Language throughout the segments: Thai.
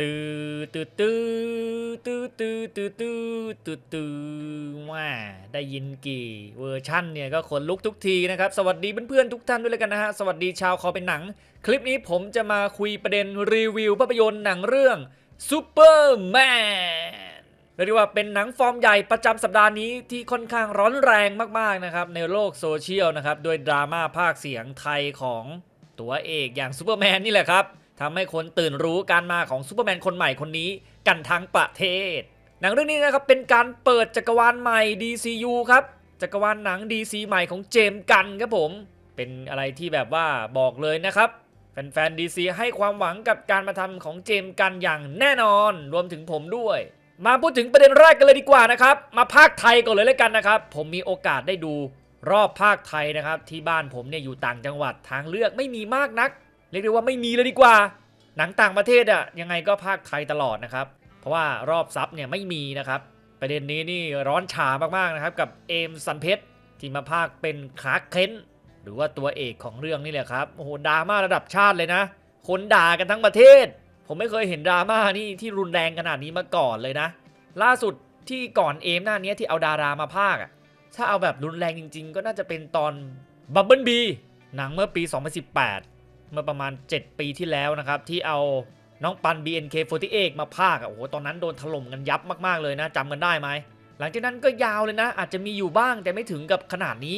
ตื้อตื้อตื้อตื้อตื้อตื้อตื้อตื้อตื้อว่าได้ยินกี่เวอร์ชั่นเนี่ยก็ขนลุกทุกทีนะครับ สวัสดีเพื่อนๆทุกท่านด้วยเลยกันนะฮะ สวัสดีชาวคอเป็นหนัง คลิปนี้ผมจะมาคุยประเด็นรีวิวภาพยนตร์หนังเรื่องซูเปอร์แมนเรียกว่าเป็นหนังฟอร์มใหญ่ประจำสัปดาห์นี้ที่ค่อนข้างร้อนแรงมากๆนะครับในโลกโซเชียลนะครับด้วยดราม่าภาคเสียงไทยของตัวเอกอย่างซูเปอร์แมนนี่แหละครับ ทำให้คนตื่นรู้การมาของซูเปอร์แมนคนใหม่คนนี้กันทั้งประเทศ หนังเรื่องนี้นะครับเป็นการเปิดจักรวาลใหม่ DCU ครับจักรวาลหนัง DC ใหม่ของเจมส์กันครับผม เป็นอะไรที่แบบว่าบอกเลยนะครับแฟนๆ DC ให้ความหวังกับการมาทำของเจมส์กันอย่างแน่นอน รวมถึงผมด้วย มาพูดถึงประเด็นแรกกันเลยดีกว่านะครับ มาภาคไทยก่อนเลยแล้วกันนะครับ ผมมีโอกาสได้ดูรอบภาคไทยนะครับ ที่บ้านผมเนี่ยอยู่ต่างจังหวัดทางเลือกไม่มีมากนัก เรียกได้ว่าไม่มีเลยดีกว่า หนังต่างประเทศอะยังไงก็ภาคไทยตลอดนะครับ เพราะว่ารอบซับเนี่ยไม่มีนะครับ ประเด็นนี้นี่ร้อนฉามากๆนะครับกับเอมสันเพชรที่มาภาคเป็นคลาร์กเคนหรือว่าตัวเอกของเรื่องนี่แหละครับโอ้โหดราม่าระดับชาติเลยนะ คนด่ากันทั้งประเทศ ผมไม่เคยเห็นดราม่านี่ที่รุนแรงขนาดนี้มาก่อนเลยนะ ล่าสุดที่ก่อนเอมหน้านี้ที่เอาดารามาภาคอะถ้าเอาแบบรุนแรงจริง ๆ ก็น่าจะเป็นตอนบับเบิลบีหนังเมื่อปี 2018 เมื่อประมาณ 7 ปีที่แล้วนะครับ ที่เอาน้องปัน BNK48 มาพากย์อะโอ้โหตอนนั้นโดนถล่มกันยับมากๆเลยนะจำกันได้ไหมหลังจากนั้นก็ยาวเลยนะ อาจจะมีอยู่บ้างแต่ไม่ถึงกับขนาดนี้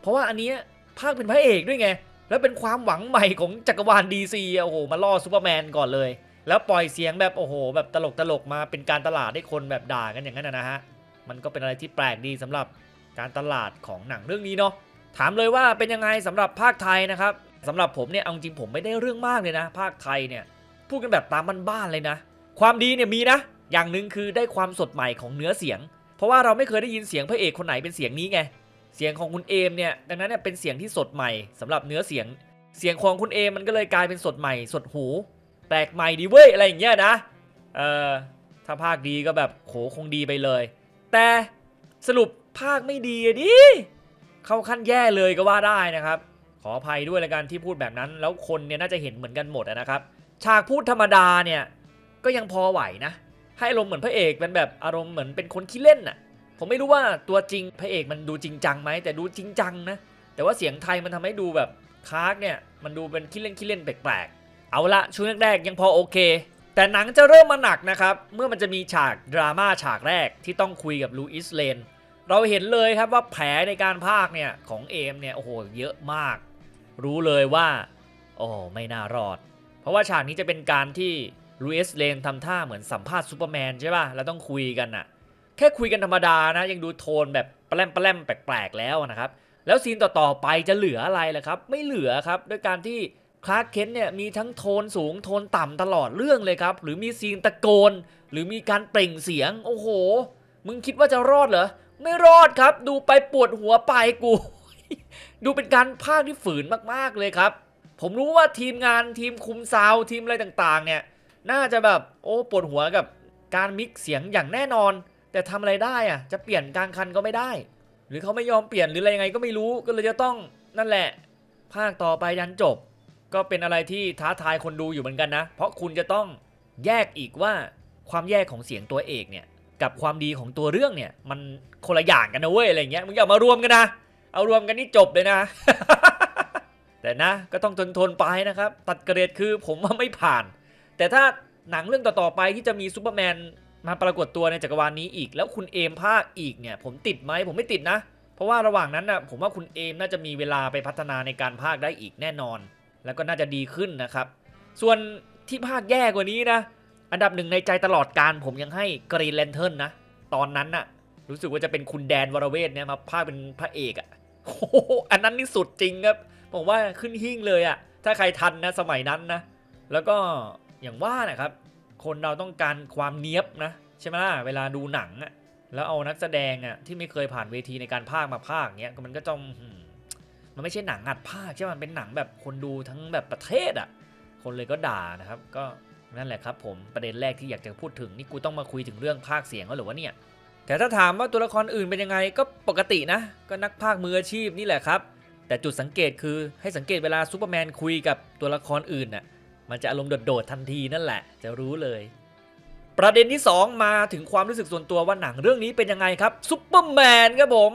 เพราะว่าอันนี้ภาคเป็นพระเอกด้วยไง แล้วเป็นความหวังใหม่ของจักรวาล DC โอ้โหมาล่อซูเปอร์แมนก่อนเลย แล้วปล่อยเสียงแบบโอ้โห แบบตลกตลกมาเป็นการตลาดให้คนแบบด่ากันอย่างนั้นนะนะฮะมันก็เป็นอะไรที่แปลกดีสำหรับการตลาดของหนังเรื่องนี้เนาะถามเลยว่าเป็นยังไงสำหรับภาคไทยนะครับ สำหรับผมเนี่ยเอาจริงผมไม่ได้เรื่องมากเลยนะ ภาคไทยเนี่ยพูดกันแบบตามบ้านๆเลยนะ ความดีเนี่ยมีนะ อย่างหนึ่งคือได้ความสดใหม่ของเนื้อเสียง เพราะว่าเราไม่เคยได้ยินเสียงพระเอกคนไหนเป็นเสียงนี้ไงเสียงของคุณเอมเนี่ยดังนั้นเนี่ยเป็นเสียงที่สดใหม่สำหรับเนื้อเสียง เสียงของคุณเอมมันก็เลยกลายเป็นสดใหม่ สดหู แปลกใหม่ดีเว้ยอะไรอย่างเงี้ยนะเออถ้าภาคดีก็แบบโหคงดีไปเลย แต่สรุปภาคไม่ดีดิเข้าขั้นแย่เลยก็ว่าได้นะครับ ขออภัยด้วยละกันที่พูดแบบนั้น แล้วคนเนี่ยน่าจะเห็นเหมือนกันหมดนะครับ ฉากพูดธรรมดาเนี่ยก็ยังพอไหวนะ ให้อารมณ์เหมือนพระเอกเป็นแบบอารมณ์เหมือนเป็นคนขี้เล่นน่ะ ผมไม่รู้ว่าตัวจริงพระเอกมันดูจริงจังไหมแต่ดูจริงจังนะ แต่ว่าเสียงไทยมันทำให้ดูแบบคาร์กเนี่ยมันดูเป็นขี้เล่นขี้เล่นแปลกๆ เอาละช่วงแรกๆยังพอโอเค แต่หนังจะเริ่มมาหนักนะครับเมื่อมันจะมีฉากดราม่าฉากแรกที่ต้องคุยกับลูอิสเลนเราเห็นเลยครับว่าแผลในการพากเนี่ยของเอมเนี่ยโอ้โหเยอะมาก รู้เลยว่าโอ้ไม่น่ารอด เพราะว่าฉากนี้จะเป็นการที่ลูอิสเลนทำท่าเหมือนสัมภาษณ์ซูเปอร์แมนใช่ป่ะแล้วต้องคุยกันนะแค่คุยกันธรรมดานะ ยังดูโทนแบบแปลมแปลมแปลกๆแล้วนะครับ แล้วซีนต่อๆไปจะเหลืออะไรล่ะครับ ไม่เหลือครับด้วยการที่คลาร์กเคนเนี่ยมีทั้งโทนสูงโทนต่ำตลอดเรื่องเลยครับ หรือมีซีนตะโกน หรือมีการเปล่งเสียง โอ้โห มึงคิดว่าจะรอดเหรอ ไม่รอดครับ ดูไปปวดหัวไปกู ดูเป็นการพากย์ที่ฝืนมากๆเลยครับ ผมรู้ว่าทีมงานทีมคุมซาวทีมอะไรต่างๆ เนี่ย น่าจะแบบโอ้ปวดหัวกับการมิกเสียงอย่างแน่นอน แต่ทำอะไรได้อะจะเปลี่ยนกลางคันก็ไม่ได้ หรือเขาไม่ยอมเปลี่ยนหรืออะไรยังไงก็ไม่รู้ก็เลยจะต้องนั่นแหละ ภาคต่อไปยันจบ ก็เป็นอะไรที่ท้าทายคนดูอยู่เหมือนกันนะ เพราะคุณจะต้องแยกอีกว่าความแยกของเสียงตัวเอกเนี่ยกับความดีของตัวเรื่องเนี่ยมันคนละอย่างกันนะเว้ยอะไรเงี้ยมึงอย่ามารวมกันนะ เอารวมกันนี่จบเลยนะ แต่นะก็ต้องทนทนๆไปนะครับ ตัดเกรดคือผมว่าไม่ผ่าน แต่ถ้าหนังเรื่องต่อๆไปที่จะมีซูเปอร์แมนมาปรากฏตัวในจักรวาลนี้อีก แล้วคุณเอมภาคอีกเนี่ย ผมติดไหมผมไม่ติดนะ เพราะว่าระหว่างนั้นน่ะผมว่าคุณเอมน่าจะมีเวลาไปพัฒนาในการภาคได้อีกแน่นอน แล้วก็น่าจะดีขึ้นนะครับ ส่วนที่ภาคแย่กว่านี้นะ อันดับหนึ่งในใจตลอดการผมยังให้กรีนแลนเทิร์นนะ ตอนนั้นน่ะ รู้สึกว่าจะเป็นคุณแดนวรเวทเนี่ยมาภาคเป็นพระเอกอะ่ะ อันนั้นนี่สุดจริงครับผมว่าขึ้นหิ่งเลยอะ่ะถ้าใครทันนะสมัยนั้นนะ แล้วก็อย่างว่านะครับ คนเราต้องการความเนี้ยบนะใช่ไหมล่ะเวลาดูหนังอะแล้วเอานักแสดงอะที่ไม่เคยผ่านเวทีในการพากย์มาพากย์เนี้ยมันก็ต้องมมันไม่ใช่หนังอัดพากย์ใช่ไหมมันเป็นหนังแบบคนดูทั้งแบบประเทศอะคนเลยก็ด่านะครับ ก็นั่นแหละครับผมประเด็นแรกที่อยากจะพูดถึงนี่กูต้องมาคุยถึงเรื่องพากย์เสียงแล้วหรือวะเนี่ย แต่ถ้าถามว่าตัวละครอื่นเป็นยังไงก็ปกตินะ ก็นักพากย์มืออาชีพนี่แหละครับ แต่จุดสังเกตคือให้สังเกตเวลาซูเปอร์แมนคุยกับตัวละครอื่นน่ะมันจะอารมณ์โดดๆทันทีนั่นแหละ จะรู้เลย ประเด็นที่ 2 มาถึงความรู้สึกส่วนตัวว่าหนังเรื่องนี้เป็นยังไงครับซุปเปอร์แมนครับผม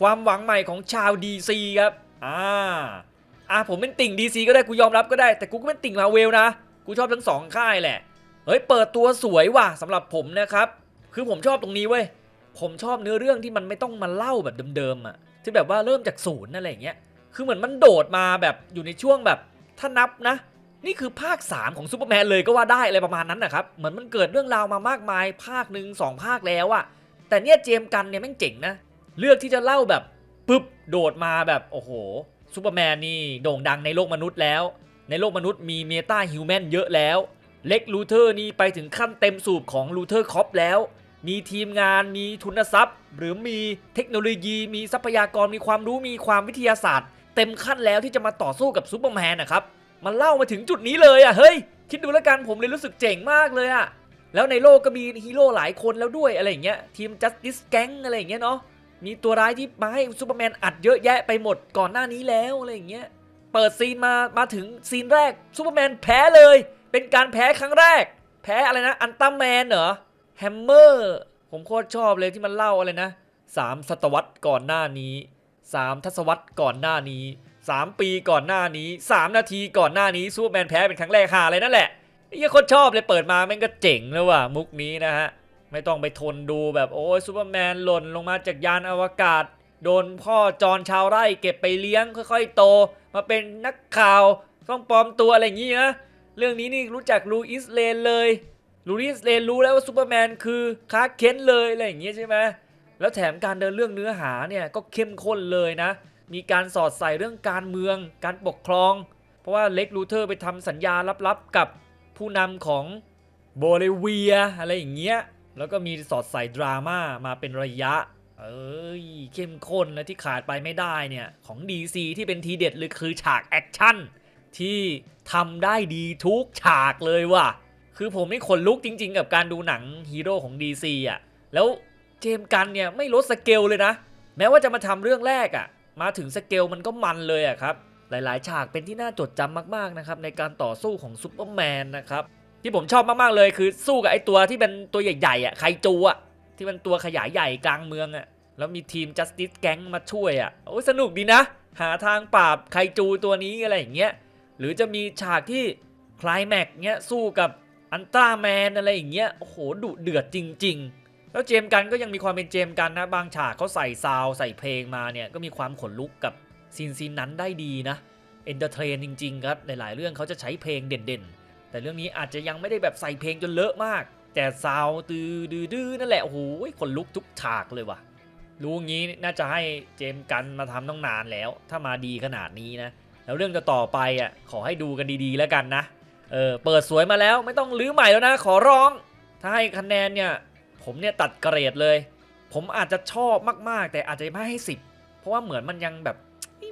ความหวังใหม่ของชาว DC ครับอ่าอ่าผมเป็นติ่ง DC ก็ได้กูยอมรับก็ได้แต่กูก็เป็นติ่งมาเวลนะกูชอบทั้งสองค่ายแหละเฮ้ยเปิดตัวสวยว่ะสำหรับผมนะครับคือผมชอบตรงนี้เว้ย ผมชอบเนื้อเรื่องที่มันไม่ต้องมาเล่าแบบเดิมๆอะที่แบบว่าเริ่มจากศูนย์อะไรอย่างเงี้ยคือเหมือนมันโดดมาแบบอยู่ในช่วงแบบถ้านับนะ นี่คือภาค 3 ของซูเปอร์แมนเลยก็ว่าได้อะไรประมาณนั้นนะครับเหมือนมันเกิดเรื่องราวมามากมาย ภาคหนึ่งสองภาคแล้วอะแต่เนี่ยเจมส์กันเนี่ยแม่งเจ๋งนะเลือกที่จะเล่าแบบปึ๊บโดดมาแบบโอ้โหซูเปอร์แมนนี่โด่งดังในโลกมนุษย์แล้ว ในโลกมนุษย์มีเมตาฮิวแมนเยอะแล้ว เล็กลูเทอร์นี่ไปถึงขั้นเต็มสูบของลูเทอร์คอปแล้ว มีทีมงานมีทุนทรัพย์ หรือมีเทคโนโลยี มีทรัพยากรมีความรู้มีความวิทยาศาสตร์ เต็มขั้นแล้วที่จะมาต่อสู้กับซูเปอร์แมนนะครับมันเล่ามาถึงจุดนี้เลยอะเฮ้ยคิดดูแล้วกันผมเลยรู้สึกเจ๋งมากเลยอะแล้วในโลกก็มีฮีโร่หลายคนแล้วด้วยอะไรอย่างเงี้ยทีม Justice Gang อะไรอย่างเงี้ยเนาะมีตัวร้ายที่มาให้ซูเปอร์แมนอัดเยอะแยะไปหมดก่อนหน้านี้แล้วอะไรอย่างเงี้ยเปิดซีนมามาถึงซีนแรกซูเปอร์แมนแพ้เลย เป็นการแพ้ครั้งแรก แพ้อะไรนะอันตัมแมนเหรอ แฮมเมอร์ผมโคตรชอบเลยที่มันเล่าอะไรนะสามศตวรรษก่อนหน้านี้สามทศวรรษก่อนหน้านี้3ปีก่อนหน้านี้3นาทีก่อนหน้านี้ซูเปอร์แมนแพ้เป็นครั้งแรกหาเลยนั่นแหละไอ้ยังคนชอบเลยเปิดมาแม่งก็เจ๋งแล้วว่ะมุกนี้นะฮะ ไม่ต้องไปทนดูแบบโอ้ยซูเปอร์แมนหล่นลงมาจากยานอวกาศ โดนพ่อจอนชาวไร่เก็บไปเลี้ยงค่อยๆ โต มาเป็นนักข่าวต้องปลอมตัวอะไรอย่างงี้นะเรื่องนี้นี่รู้จักลูอิสเลนเลย ลูอิสเลนรู้แล้วว่าซูเปอร์แมนคือคาเคนเลยอะไรอย่างเงี้ยใช่ไหมแล้วแถมการเดินเรื่องเนื้อหาเนี่ยก็เข้มข้นเลยนะ มีการสอดใส่เรื่องการเมือง การปกครอง เพราะว่าเล็กลูเทอร์ไปทำสัญญาลับๆกับผู้นำของโบลิเวียอะไรอย่างเงี้ย แล้วก็มีสอดใส่ดราม่ามาเป็นระยะ เอ้ยเข้มข้นและที่ขาดไปไม่ได้เนี่ย ของ DC ที่เป็นทีเด็ดเลยคือฉากแอคชั่นที่ทำได้ดีทุกฉากเลยว่ะ คือผมนี่ขนลุกจริง ๆ กับการดูหนังฮีโร่ของ DC อะ แล้วเจมส์กันเนี่ยไม่ลดสเกลเลยนะ แม้ว่าจะมาทำเรื่องแรกอะ มาถึงสเกลมันก็มันเลยอะครับ หลายๆ ฉากเป็นที่น่าจดจำมากๆนะครับในการต่อสู้ของซูเปอร์แมนนะครับที่ผมชอบมาก ๆ เลยคือสู้กับไอตัวที่เป็นตัวใหญ่ๆอะไคจูอะที่มันตัวขยายใหญ่กลางเมืองอะแล้วมีทีม Justice Gang มาช่วยอะโอ้ยสนุกดีนะ หาทางปราบไคจูตัวนี้อะไรอย่างเงี้ยหรือจะมีฉากที่คลายแม็กเงี้ยสู้กับ อันตราแมนอะไรอย่างเงี้ยโอ้โหดุเดือดจริง ๆ แล้วเจมส์กันก็ยังมีความเป็นเจมส์กันนะบางฉากเขาใส่ซาวใส่เพลงมาเนี่ยก็มีความขนลุกกับซีนซีนนั้นได้ดีนะเอนเตอร์เทนจริง ๆ ครับ หลายๆ เรื่องเขาจะใช้เพลงเด่นๆ แต่เรื่องนี้อาจจะยังไม่ได้แบบใส่เพลงจนเลอะมาก แต่ซาวตือดื้อนั่นแหละโอ้โหขนลุกทุกฉากเลยว่ะรู้งี้น่าจะให้เจมส์กันมาทำต้องนานแล้ว ถ้ามาดีขนาดนี้นะ แล้วเรื่องจะต่อไปอะขอให้ดูกันดีๆแล้วกันนะ เออเปิดสวยมาแล้วไม่ต้องรื้อใหม่แล้วนะ ขอร้อง ถ้าให้คะแนนเนี่ยผมเนี่ยตัดเกรดเลย ผมอาจจะชอบมากๆ แต่อาจจะไม่ให้ 10 เพราะว่าเหมือนมันยังแบบ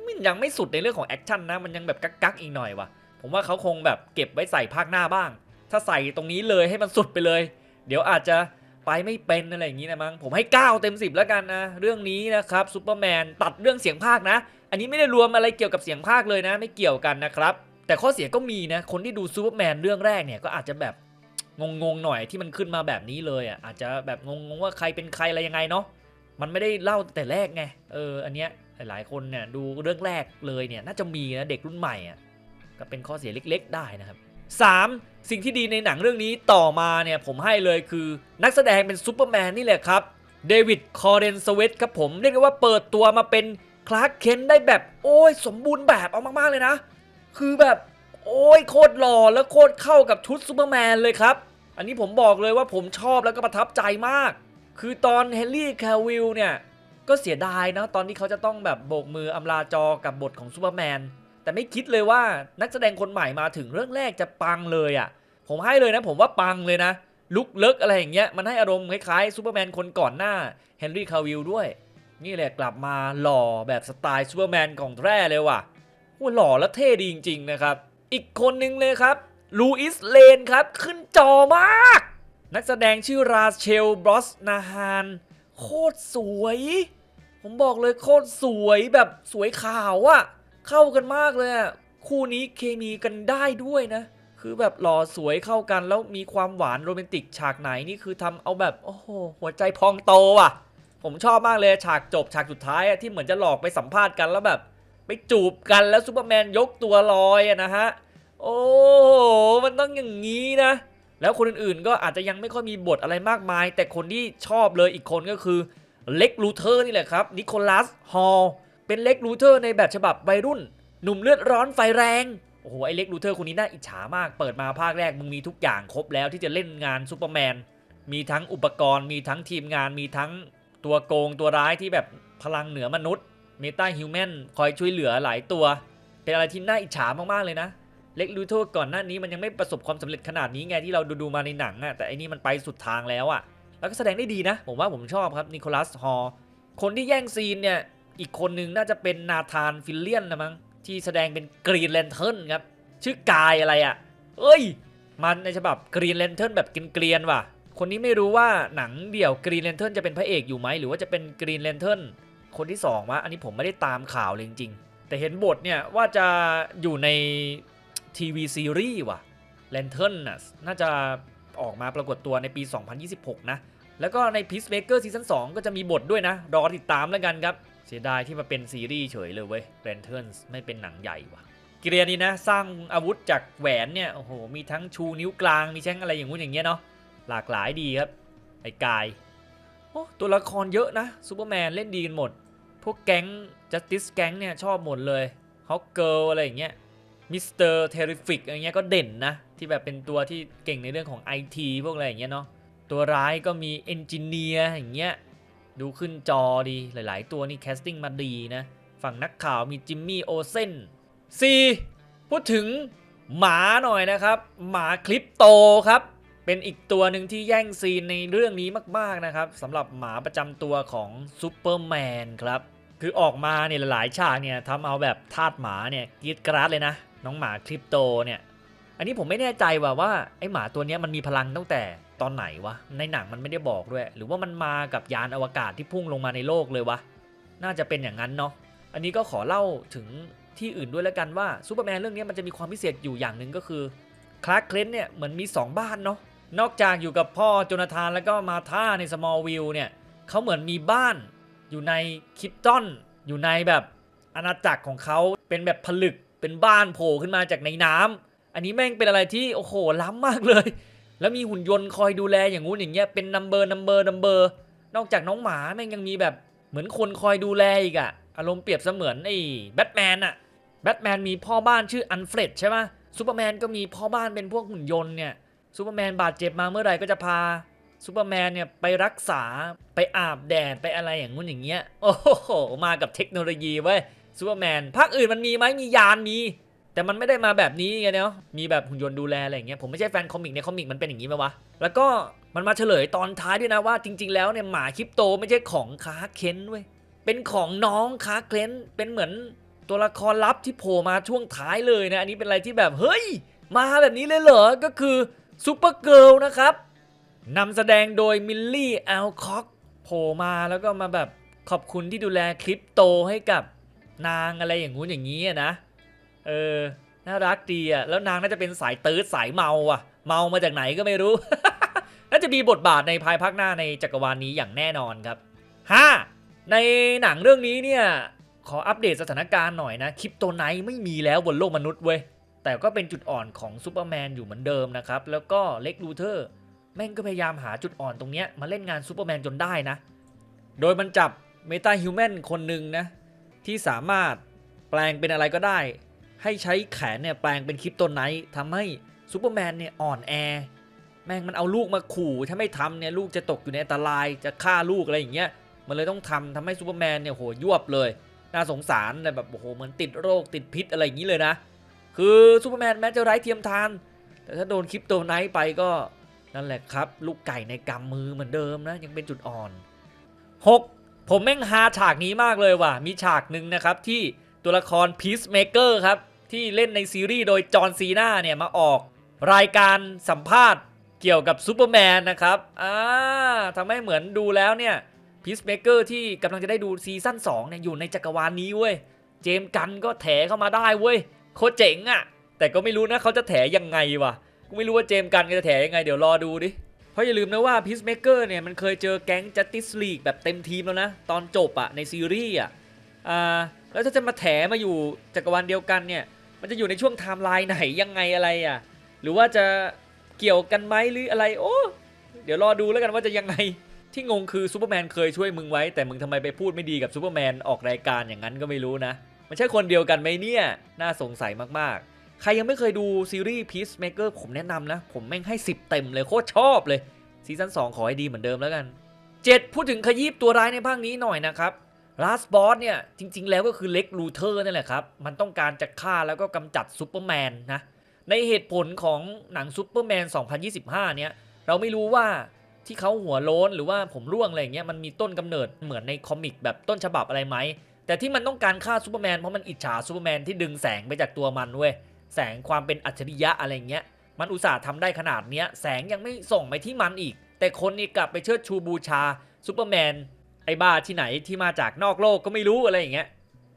มันยังไม่สุดในเรื่องของแอคชั่นนะ มันยังแบบกักๆอีกหน่อยวะผมว่าเขาคงแบบเก็บไว้ใส่ภาคหน้าบ้าง ถ้าใส่ตรงนี้เลยให้มันสุดไปเลย เดี๋ยวอาจจะไปไม่เป็นอะไรอย่างนี้นะมั้งผมให้ 9 เต็ม 10 แล้วกันนะ เรื่องนี้นะครับซูเปอร์แมนตัดเรื่องเสียงภาคนะ อันนี้ไม่ได้รวมอะไรเกี่ยวกับเสียงภาคเลยนะ ไม่เกี่ยวกันนะครับ แต่ข้อเสียก็มีนะคนที่ดูซูเปอร์แมนเรื่องแรกเนี่ยก็อาจจะแบบงงๆหน่อยที่มันขึ้นมาแบบนี้เลยอะอาจจะแบบงงๆว่าใครเป็นใครอะไรยังไงเนาะมันไม่ได้เล่าแต่แรกไงเอออันเนี้ยหลายๆคนเนี่ยดูเรื่องแรกเลยเนี่ยน่าจะมีนะเด็กรุ่นใหม่อะก็เป็นข้อเสียเล็ก ๆ ได้นะครับ 3. สิ่งที่ดีในหนังเรื่องนี้ต่อมาเนี่ยผมให้เลยคือนักแสดงเป็นซูเปอร์แมนนี่แหละครับเดวิดคอร์เดนสวิตครับผมเรียกได้ว่าเปิดตัวมาเป็นคลาร์กเคนได้แบบโอ้ยสมบูรณ์แบบเอามากๆเลยนะ คือแบบโอ้ยโคตรหล่อแล้วโคตรเข้ากับชุดซูเปอร์แมนเลยครับ อันนี้ผมบอกเลยว่าผมชอบแล้วก็ประทับใจมาก คือตอนเฮนรี่คาวิลเนี่ย ก็เสียดายนะ ตอนที่เขาจะต้องแบบโบกมืออำลาจอกับบทของซูเปอร์แมนแต่ไม่คิดเลยว่านักแสดงคนใหม่มาถึงเรื่องแรกจะปังเลยอะ่ะ ผมให้เลยนะผมว่าปังเลยนะ ลุกเลิกอะไรอย่างเงี้ยมันให้อารมณ์คล้ายๆซูเปอร์แมนคนก่อนหน้าเฮนรี่คาวิลด้วย นี่แหละกลับมาหล่อแบบสไตล์ซูเปอร์แมนของแท้เลยว่ะ โอ้หล่อและเท่ดีจริง ๆ นะครับ อีกคนนึงเลยครับลูอิสเลนครับ ขึ้นจอมาก นักแสดงชื่อราเชลบรอสนาฮานโคตรสวย ผมบอกเลยโคตรสวยแบบสวยขาวอะเข้ากันมากเลยอะคู่นี้เคมีกันได้ด้วยนะ คือแบบหล่อสวยเข้ากันแล้วมีความหวานโรแมนติกฉากไหนนี่คือทำเอาแบบโอ้โหหัวใจพองโตอะผมชอบมากเลยฉากจบฉากสุดท้ายอะที่เหมือนจะหลอกไปสัมภาษณ์กันแล้วแบบ ไปจูบกันแล้วซูเปอร์แมนยกตัวลอยอะนะฮะ โอ้โห มันต้องอย่างนี้นะ แล้วคนอื่นๆก็อาจจะยังไม่ค่อยมีบทอะไรมากมาย แต่คนที่ชอบเลยอีกคนก็คือเล็กลูเทอร์นี่แหละครับ นิโคลัส ฮอล เป็นเล็กลูเทอร์ในแบบฉบับวัยรุ่น หนุ่มเลือดร้อนไฟแรง โอ้โห ไอเล็กลูเทอร์คนนี้น่าอิจฉามาก เปิดมาภาคแรกมึงมีทุกอย่างครบแล้วที่จะเล่นงานซูเปอร์แมน มีทั้งอุปกรณ์ มีทั้งทีมงาน มีทั้งตัวโกงตัวร้ายที่แบบพลังเหนือมนุษย์ เมตาฮิวแมนคอยช่วยเหลือหลายตัว เป็นอะไรที่น่าอิจฉามากๆเลยนะ เล็กลูเทอก่อนหน้านี้มันยังไม่ประสบความสำเร็จขนาดนี้ไงที่เราดูดูมาในหนังอะแต่อันนี้มันไปสุดทางแล้วอะแล้วก็แสดงได้ดีนะ ผมว่าผมชอบครับนิโคลัสฮอลคนที่แย่งซีนเนี่ยอีกคนนึงน่าจะเป็นนาธานฟิลเลียนนะมั้งที่แสดงเป็นกรีนแลนเทิร์นครับชื่อกายอะไรอะเอ้ย มันในฉบับกรีนแลนเทิร์นแบบเกรียนๆว่ะคนนี้ไม่รู้ว่าหนังเดี่ยวกรีนแลนเทิร์นจะเป็นพระเอกอยู่ไหมหรือว่าจะเป็นกรีนแลนเทิร์น คนที่สองวะอันนี้ผมไม่ได้ตามข่าวเลยจริงๆ แต่เห็นบทเนี่ยว่าจะอยู่ในทีวีซีรีส์ว่ะแลนเทิร์น่าจะออกมาปรากฏตัวในปี 2026 นะ แล้วก็ใน Peacemaker ซีซั่น2ก็จะมีบทด้วยนะ รอติดตามแล้วกันครับ เสียดายที่มาเป็นซีรีส์เฉยเลยเว้ย l a n t e r n ไม่เป็นหนังใหญ่ว่ะเกรียนนี่นะ สร้างอาวุธจากแหวนเนี่ย โอ้โห มีทั้งชูนิ้วกลาง มีแช่งอะไรอย่างงู้นอย่างเงี้ยเนาะ หลากหลายดีครับ ไอ้กาย โอ้ตัวละครเยอะนะซูเปอร์แมนเล่นดีกันหมด พวกแก๊ง Justice Gang เนี่ยชอบหมดเลยฮอกเกิลอะไรอย่างเงี้ยมิสเตอร์เทริฟิกอะไรเงี้ยก็เด่นนะ ที่แบบเป็นตัวที่เก่งในเรื่องของ IT พวกอะไรอย่างเงี้ยเนาะตัวร้ายก็มีเอนจิเนียร์อย่างเงี้ยดูขึ้นจอดีหลายๆ ตัวนี่แคสติ้งมาดีนะ ฝั่งนักข่าวมีจิมมี่โอเซน 4. พูดถึงหมาหน่อยนะครับ หมาคลิปโตครับ เป็นอีกตัวหนึ่งที่แย่งซีนในเรื่องนี้มาก ๆ นะครับสำหรับหมาประจำตัวของซูเปอร์แมนครับ คือออกมาเนี่ยหลายฉากเนี่ยทำเอาแบบทาสหมาเนี่ยกรีดกราดเลยนะ น้องหมาคริปโตเนี่ย อันนี้ผมไม่แน่ใจว่าว่าไอหมาตัวนี้มันมีพลังตั้งแต่ตอนไหนวะ ในหนังมันไม่ได้บอกด้วย หรือว่ามันมากับยานอวกาศที่พุ่งลงมาในโลกเลยวะ น่าจะเป็นอย่างนั้นเนาะ อันนี้ก็ขอเล่าถึงที่อื่นด้วยแล้วกันว่าซูเปอร์แมนเรื่องนี้มันจะมีความพิเศษอยู่อย่างหนึ่งก็คือคลาร์กเคลนเนี่ยเหมือนมี 2 บ้านเนาะ นอกจากอยู่กับพ่อโจนาธานแล้วก็มาธาในสมอลวิลเนี่ยเขาเหมือนมีบ้านอยู่ในคิปตันอยู่ในแบบอาณาจักรของเขาเป็นแบบผลึกเป็นบ้านโผล่ขึ้นมาจากในน้ำอันนี้แม่งเป็นอะไรที่โอ้โหล้ำมากเลย แล้วมีหุ่นยนต์คอยดูแลอย่างงู้นอย่างเงี้ยเป็นนัมเบอร์นัมเบอร์นัมเบอร์นอกจากน้องหมาแม่งยังมีแบบเหมือนคนคอยดูแลอีกอะอารมณ์เปรียบเสมือนไอ้แบทแมนอะแบทแมนมีพ่อบ้านชื่ออันเฟรดใช่ไหมซูเปอร์แมนก็มีพ่อบ้านเป็นพวกหุ่นยนต์เนี่ย ซูเปอร์แมนบาดเจ็บมาเมื่อไหร่ก็จะพาซูเปอร์แมนเนี่ยไปรักษาไปอาบแดดไปอะไรอย่างงู้นอย่างเงี้ยโอ้โหมากับเทคโนโลยีเว้ยซูเปอร์แมนภาคอื่นมันมีไหมมียานมี แต่มันไม่ได้มาแบบนี้ไงเนาะมีแบบหุ่นยนต์ดูแลอะไรอย่างเงี้ยผมไม่ใช่แฟนคอมิกในคอมิกมันเป็นอย่างนี้ไหมวะแล้วก็มันมาเฉลยตอนท้ายด้วยนะว่าจริง ๆ แล้วเนี่ยหมาคริปโตไม่ใช่ของคาร์เคนเว้ยเป็นของน้องคาร์เคนเป็นเหมือนตัวละครลับที่โผล่มาช่วงท้ายเลยนะอันนี้เป็นอะไรที่แบบเฮ้ย มาแบบนี้เลยเหรอก็คือ ซูเปอร์เกิลนะครับนำแสดงโดยมิลลี่แอลคอกโผล่มาแล้วก็มาแบบขอบคุณที่ดูแลคริปโตให้กับนางอะไรอย่างงู้นอย่างนี้นะ เออ น่ารักดีอะ แล้วนางน่าจะเป็นสายเตืดสายเมาอะ เมามาจากไหนก็ไม่รู้ น่าจะมีบทบาทในภายภาคหน้าในจักรวาลนี้อย่างแน่นอนครับ 5. ในหนังเรื่องนี้เนี่ย ขออัปเดตสถานการณ์หน่อยนะคลิปโตไนท์ไม่มีแล้วบนโลกมนุษย์เว้ย แต่ก็เป็นจุดอ่อนของซูเปอร์แมนอยู่เหมือนเดิมนะครับ แล้วก็เล็กลูเทอร์แม่งก็พยายามหาจุดอ่อนตรงเนี้ยมาเล่นงานซูเปอร์แมนจนได้นะ โดยมันจับเมตาฮิวแมนคนหนึ่งนะ ที่สามารถแปลงเป็นอะไรก็ได้ ให้ใช้แขนเนี่ยแปลงเป็นคริปโตไนท์ทำให้ซูเปอร์แมนเนี่ยอ่อนแอ แม่งมันเอาลูกมาขู่ถ้าไม่ทำเนี่ยลูกจะตกอยู่ในอันตรายจะฆ่าลูกอะไรอย่างเงี้ยมันเลยต้องทำทำให้ซูเปอร์แมนเนี่ยโหยวบเลย น่าสงสารแต่แบบโอ้โหเหมือนติดโรคติดพิษอะไรอย่างนี้เลยนะ คือซูเปอร์แมนแม้จะไร้เทียมทาน แต่ถ้าโดนคริปโตไนท์ไปก็นั่นแหละครับ ลูกไก่ในกำมือเหมือนเดิมนะ ยังเป็นจุดอ่อน 6. ผมแม่งฮาฉากนี้มากเลยว่ะ มีฉากหนึ่งนะครับ ที่ตัวละคร Peacemaker ครับ ที่เล่นในซีรีส์โดยจอห์นซีนาเนี่ย มาออก รายการสัมภาษณ์เกี่ยวกับซูเปอร์แมนนะครับอ่าทำให้เหมือนดูแล้วเนี่ย Peacemaker ที่กำลังจะได้ดูซีซั่น2เนี่ยอยู่ในจักรวาลนี้เว้ย เจมส์กันก็แถเข้ามาได้เว้ย โคตรเจ๋งอะ่ะ แต่ก็ไม่รู้นะเขาจะแถยังไงวะกูไม่รู้ว่าเจมกันจะแถยังไง เดี๋ยวรอดูดิ เพราะอย่าลืมนะว่าพีซเมเกอร์เนี่ยมันเคยเจอแก๊ง Justice League แบบเต็มทีมแล้วนะ ตอนจบอะในซีรีส์อะอ่าแล้วถ้าจะมาแถมาอยู่จักรวาลเดียวกันเนี่ย มันจะอยู่ในช่วงไทม์ไลน์ไหนยังไงอะไรอะหรือว่าจะเกี่ยวกันไหมหรืออะไรโอ้เดี๋ยวรอดูแล้วกันว่าจะยังไงที่งงคือซูเปอร์แมนเคยช่วยมึงไว้แต่มึงทำไมไปพูดไม่ดีกับซูเปอร์แมนออกรายการอย่างนั้นก็ไม่รู้นะ มันใช่คนเดียวกันไหมเนี่ย น่าสงสัยมากๆ ใครยังไม่เคยดูซีรีส์ Peacemaker ผมแนะนำนะ ผมแม่งให้ 10 เต็มเลยโคตรชอบเลย ซีซั่น2 ขอให้ดีเหมือนเดิมแล้วกัน 7 พูดถึงขยีบตัวร้ายในภาคนี้หน่อยนะครับ Last Boss เนี่ย จริง ๆ แล้วก็คือเล็กลูเทอร์นั่นแหละครับ มันต้องการจะฆ่าแล้วก็กำจัดซูเปอร์แมนนะ ในเหตุผลของหนังซูเปอร์แมน 2025 เนี่ย เราไม่รู้ว่าที่เขาหัวโล้นหรือว่าผมร่วงอะไรอย่างเงี้ยมันมีต้นกำเนิดเหมือนในคอมิกแบบต้นฉบับอะไรไหม แต่ที่มันต้องการฆ่าซูเปอร์แมนเพราะมันอิจฉาซูเปอร์แมนที่ดึงแสงไปจากตัวมันเว้ยแสงความเป็นอัจฉริยะอะไรเงี้ย มันอุตส่าห์ทำได้ขนาดเนี้ยแสงยังไม่ส่งไปที่มันอีก แต่คนนี่กลับไปเชิดชูบูชาซูเปอร์แมนไอ้บ้าที่ไหนที่มาจากนอกโลกก็ไม่รู้อะไรอย่างเงี้ย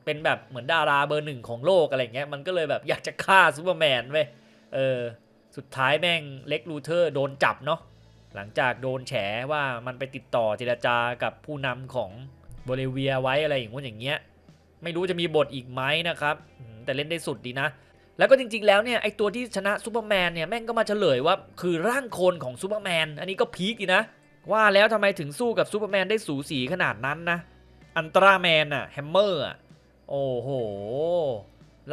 เป็นแบบเหมือนดาราเบอร์หนึ่งของโลกอะไรเงี้ยมันก็เลยแบบอยากจะฆ่าซูเปอร์แมนเว้ยเออสุดท้ายแม่งเล็กลูเทอร์โดนจับเนาะหลังจากโดนแฉว่ามันไปติดต่อเจรจากับผู้นำของ โบลิเวียไว้อะไรอย่างงู้นอย่างเงี้ยไม่รู้จะมีบทอีกไหมนะครับแต่เล่นได้สุดดีนะ แล้วก็จริงๆแล้วเนี่ยไอตัวที่ชนะซูเปอร์แมนเนี่ยแม่งก็มาเฉลยว่าคือร่างโคลนของซูเปอร์แมนอันนี้ก็พีคดีนะ ว่าแล้วทำไมถึงสู้กับซูเปอร์แมนได้สูสีขนาดนั้นนะอันตราแมนอะแฮมเมอร์อะโอ้โห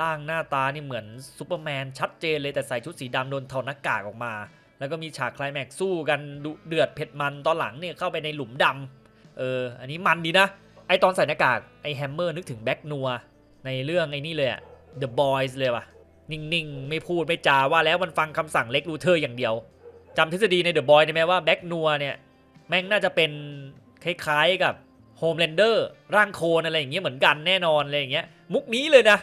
ร่างหน้าตานี่เหมือนซูเปอร์แมนชัดเจนเลยแต่ใส่ชุดสีดำโดนถอดหน้ากากออกมา แล้วก็มีฉากคลายแม็กซ์สู้กันเดือดเผ็ดมันตอนหลังเนี่ยเข้าไปในหลุมดำ เออ อันนี้มันดีนะ ไอตอนใส่หน้ากาก ไอแฮมเมอร์นึกถึงแบ็กนัวในเรื่องไอนี่เลยอะ The Boys เลยว่ะ นิ่งๆ ไม่พูดไม่จาว่าแล้วมันฟังคำสั่งเล็กลูเทอร์อย่างเดียวจำทฤษฎีใน The Boys ได้ไหมว่าแบ็กนัวเนี่ย แม่งน่าจะเป็นคล้ายๆกับ Homelander ร่างโคลนอะไรอย่างเงี้ยเหมือนกันแน่นอนอะไรอย่างเงี้ยมุกนี้เลยนะ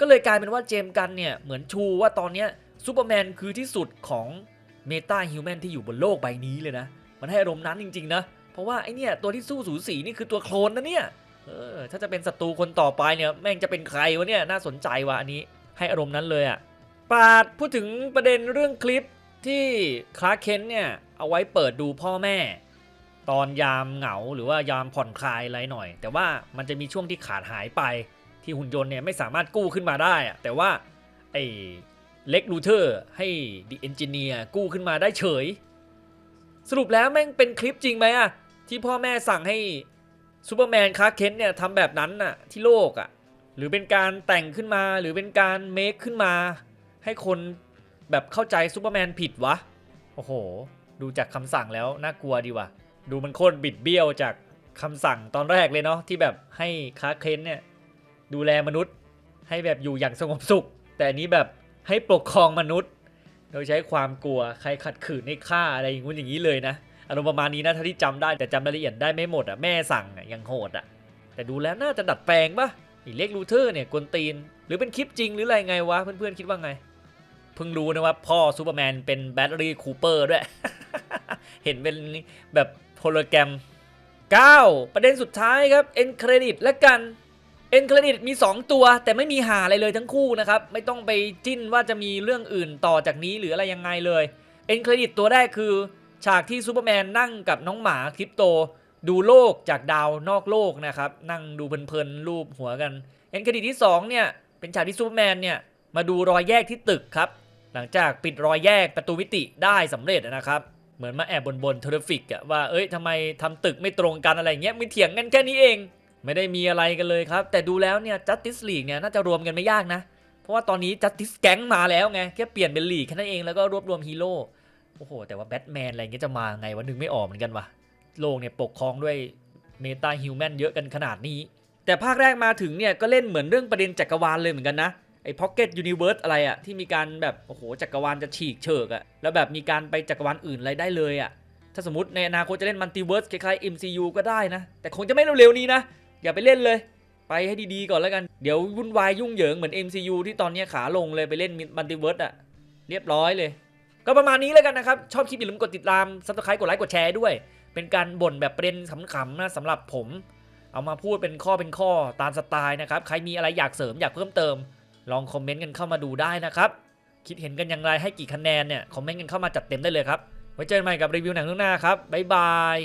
ก็เลยกลายเป็นว่าเจมส์กันเนี่ยเหมือนชูว่าตอนเนี้ยซูเปอร์แมนคือที่สุดของเมตาฮิวแมนที่อยู่บนโลกใบนี้เลยนะ มันให้อารมณ์นั้นจริง ๆ นะ เพราะว่าไอเนี่ยตัวที่สู้สูสีนี่คือตัวโคลนนะเนี่ยเออถ้าจะเป็นศัตรูคนต่อไปเนี่ยแม่งจะเป็นใครวะเนี่ยน่าสนใจว่ะอันนี้ให้อารมณ์นั้นเลยอะปาดพูดถึงประเด็นเรื่องคลิปที่คลาร์เคนเนี่ยเอาไว้เปิดดูพ่อแม่ ตอนยามเหงาหรือว่ายามผ่อนคลายอะไรหน่อย แต่ว่ามันจะมีช่วงที่ขาดหายไป ที่หุ่นยนต์เนี่ยไม่สามารถกู้ขึ้นมาได้อะแต่ว่าไอ้เล็กลูเทอร์ให้ดีเอนจิเนียร์กู้ขึ้นมาได้เฉย สรุปแล้วแม่งเป็นคลิปจริงไหมอะ ที่พ่อแม่สั่งให้ซูเปอร์แมนคาร์เคนเนี่ยทำแบบนั้นน่ะที่โลกอะหรือเป็นการแต่งขึ้นมาหรือเป็นการเมคขึ้นมา ให้คนแบบเข้าใจซูเปอร์แมนผิดวะ โอ้โห ดูจากคำสั่งแล้วน่ากลัวดีว่ะ ดูมันโคตรบิดเบี้ยวจากคำสั่งตอนแรกเลยเนาะที่แบบให้คาร์เคนเนี่ยดูแลมนุษย์ให้แบบอยู่อย่างสงบสุข แต่นนี้แบบให้ปกครองมนุษย์ โดยใช้ความกลัวใครขัดขืนให้ฆ่าอะไรอย่างงู้นอย่างนี้เลยนะ อารมณ์ประมาณนี้นะถ้าที่จำได้แต่จำรายละเอียดได้ไม่หมดอะแม่สั่งอะยังโหดอะแต่ดูแล้วน่าจะดัดแปลงปะอีเล็กลูเทอร์เนี่ยกวนตีน หรือเป็นคลิปจริงหรืออะไรไงวะ เพื่อนๆคิดว่าไง เพิ่งรู้นะว่าพ่อซูเปอร์แมนเป็นแบตเตอรี่คูเปอร์ด้วย เห็นเป็นแบบโฮโลแกรม 9 ประเด็นสุดท้ายครับเอ็นเครดิตและกันเอ็นเครดิตมี 2 ตัวแต่ไม่มีหาอะไรเลยทั้งคู่นะครับ ไม่ต้องไปจิ้นว่าจะมีเรื่องอื่นต่อจากนี้หรืออะไรยังไงเลยเอ็นเครดิตตัวแรกคือ ฉากที่ซูเปอร์แมนนั่งกับน้องหมาคริปโต ดูโลกจากดาวนอกโลกนะครับ นั่งดูเพลินๆรูปหัวกันเอ็นเครดิตที่2เนี่ยเป็นฉากที่ซูเปอร์แมนเนี่ยมาดูรอยแยกที่ตึกครับ หลังจากปิดรอยแยกประตูมิติได้สำเร็จนะครับ เหมือนมาแอบบนบนเทอร์ฟิกอะว่าเอ้ยทำไมทำตึกไม่ตรงกันอะไรเงี้ยมีเถียงกันแค่นี้เอง ไม่ได้มีอะไรกันเลยครับ แต่ดูแล้วเนี่ย Justice League เนี่ยน่าจะรวมกันไม่ยากนะ เพราะว่าตอนนี้ Justice Gang มาแล้วไงแค่เปลี่ยนเป็นลีกแค่นั้นเองแล้วก็รวบรวมฮีโร่ โอ้โห แต่ว่าแบทแมนอะไรเงี้ยจะมาไงวะนึงไม่ออกเหมือนกันวะโลกเนี่ยปกครองด้วยเมตาฮิวแมนเยอะกันขนาดนี้ แต่ภาคแรกมาถึงเนี่ยก็เล่นเหมือนเรื่องประเด็นจักรวาลเลยเหมือนกันนะไอ้ Pocket Universe อะไรอะที่มีการแบบโอ้โหจักรวาลจะฉีกเฉิกอะแล้วแบบมีการไปจักรวาลอื่นอะไรได้เลยอะถ้าสมมติในอนาคตจะเล่นมัลติเวิร์สคล้ายๆ MCU ก็ได้นะ แต่คงจะไม่เร็วๆนี้นะ อย่าไปเล่นเลย ไปให้ดีๆก่อนแล้วกัน เดี๋ยววุ่นวายยุ่งเหยิงเหมือน MCU ที่ตอนนี้ขาลงเลยไปเล่นมัลติเวิร์สอะเรียบร้อยเลย ก็ประมาณนี้แล้วกันนะครับ ชอบคลิปอย่าลืมกดติดตามซับสไครต์กดไลค์กดแชร์ด้วย เป็นการบ่นแบบประเด็นขำๆนะสำหรับผม เอามาพูดเป็นข้อเป็นข้อตามสไตล์นะครับ ใครมีอะไรอยากเสริมอยากเพิ่มเติม ลองคอมเมนต์กันเข้ามาดูได้นะครับ คิดเห็นกันอย่างไรให้กี่คะแนนเนี่ยคอมเมนต์กันเข้ามาจัดเต็มได้เลยครับ ไว้เจอกันใหม่กับรีวิวหนังเรื่องหน้าครับบ๊ายบาย